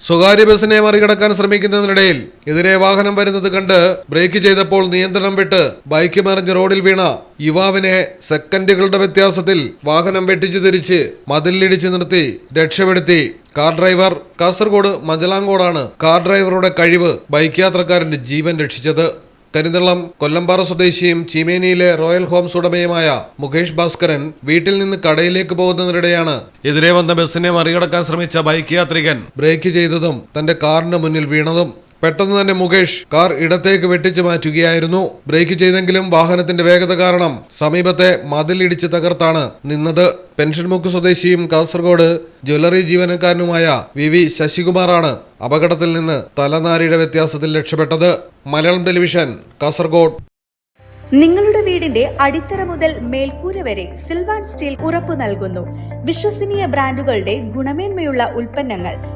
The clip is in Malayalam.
സ്വകാര്യ ബസിനെ മറികടക്കാൻ ശ്രമിക്കുന്നതിനിടയിൽ എതിരെ വാഹനം വരുന്നത് കണ്ട് ബ്രേക്ക് ചെയ്തപ്പോൾ നിയന്ത്രണം വിട്ട് ബൈക്ക് മറിഞ്ഞ് റോഡിൽ വീണ യുവാവിനെ സെക്കൻഡുകളുടെ വ്യത്യാസത്തിൽ വാഹനം വെട്ടിച്ചു തിരിച്ച് മതിലിടിച്ച് നിർത്തി രക്ഷപ്പെടുത്തി. കാർ ഡ്രൈവർ കാസർഗോഡ് മജലാങ്കോടാണ് കാർ ഡ്രൈവറുടെ കഴിവ് ബൈക്ക് യാത്രക്കാരന്റെ ജീവൻ രക്ഷിച്ചത്. കരിന്തളം കൊല്ലമ്പാറ സ്വദേശിയും ചീമേനിയിലെ റോയൽ ഹോംസ് ഉടമയുമായ മുകേഷ് ഭാസ്കരൻ വീട്ടിൽ നിന്ന് കടയിലേക്ക് പോകുന്നതിനിടെയാണ് എതിരെ വന്ന ബസ്സിനെ മറികടക്കാൻ ശ്രമിച്ച ബൈക്ക് യാത്രികൻ ബ്രേക്ക് ചെയ്തതും തന്റെ കാറിന് മുന്നിൽ വീണതും. പെട്ടെന്ന് തന്നെ മുകേഷ് കാർ ഇടത്തേക്ക് വെട്ടിച്ചു മാറ്റുകയായിരുന്നു. ബ്രേക്ക് ചെയ്തെങ്കിലും വാഹനത്തിന്റെ വേഗത കാരണം സമീപത്തെ മതിലിടിച്ച് തകർത്താണ് നിന്നത്. പെൻഷൻമുക്ക് സ്വദേശിയും കാസർഗോഡ് ജ്വല്ലറി ജീവനക്കാരനുമായ വി വി ശശികുമാറാണ് അപകടത്തിൽ നിന്ന് തലനാരിയുടെ വ്യത്യാസത്തിൽ രക്ഷപ്പെട്ടത്. മലയാളം ടെലിവിഷൻ കാസർഗോഡ്. നിങ്ങളുടെ വീടിന്റെ അടിത്തറ മുതൽ മേൽക്കൂര വരെ സിൽവാൻ സ്റ്റീൽ ഉറപ്പു നൽകുന്നു. വിശ്വസനീയ ബ്രാൻഡുകളുടെ ഗുണമേന്മയുള്ള ഉൽപ്പന്നങ്ങൾ